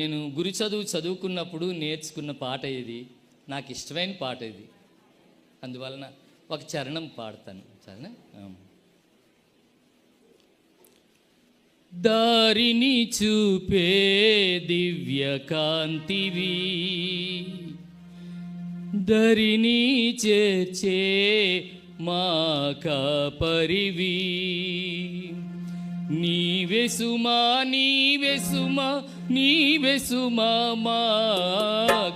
నేను గురి చదువు చదువుకున్నప్పుడు నేర్చుకున్న పాట ఇది నాకు ఇష్టమైన పాట ఇది అందువలన ఒక చరణం పాడతాను. సరేనా దారిని చూపే దివ్యకాంతివి దరిని చేర్చే మా కాపరివి నీవే సుమా నీవే సుమా నీవే సుమా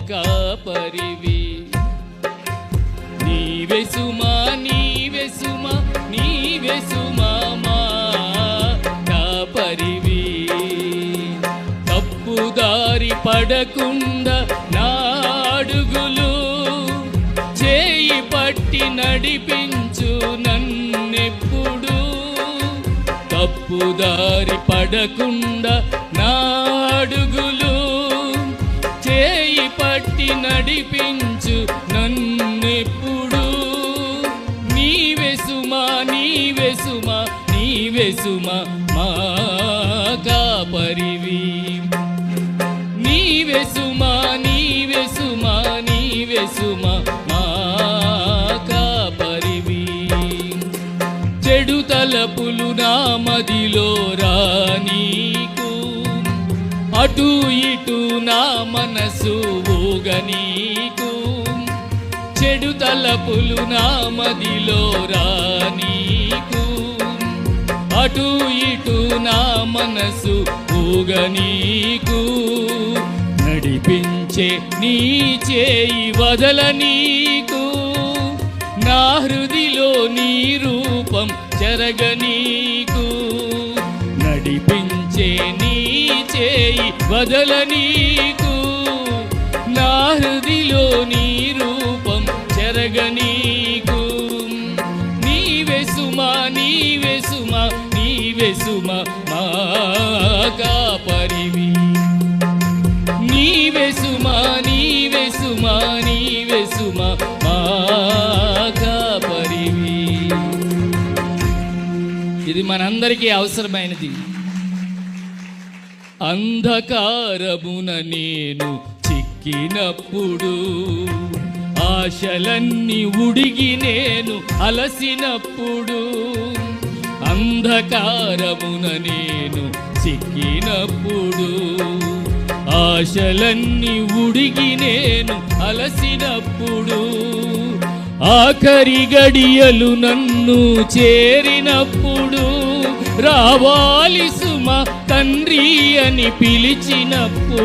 కాపరివి. నీవే సుమా నీవే సుమా నీవే సుమా కాపరివి. తప్పుదారి పడకుండా నా అడుగులు చేయి పట్టి నడిపించు నన్నెప్పుడు. తప్పుదారి పడకుండా నాడుగులు చేయి పట్టి నడిపించు నన్నెప్పుడు. నీవే సుమా నీవే సుమా నీవే మా కాపరివి నీ సుమా నీ సుమా నీ సుమా మా కాపరివి చెడు తలపులు నా మదిలో రానీకు. అటు ఇటు నా మనసు ఊగనీకు చెడు తలపులు నా మదిలో రానీకు అటు ఇటు నా మనసు ఊగనీకు నడిపించే నీ చేయి వదలనీకు నా హృదిలో నీ రూపం జరగనీకు నీ చేయి వదలనీకు నా హృదిలో నీ రూపం చెరగనీకు నీవే సుమా నీవే సుమా నీ సుమా మా కాపరివి. నీ వెసుమా నీ సుమా నీ సుమా మా కాపరివి. ఇది మనందరికీ అవసరమైనది. అంధకారమున నేను చిక్కినప్పుడు ఆశలన్నీ ఉడిగి నేను అలసినప్పుడు అంధకారమున నేను చిక్కినప్పుడు ఆశలన్నీ ఉడిగి నేను అలసినప్పుడు ఆఖరి గడియలు నన్ను చేరినప్పుడు రావాలి సుమ తండ్రి అని పిలిచినప్పుడు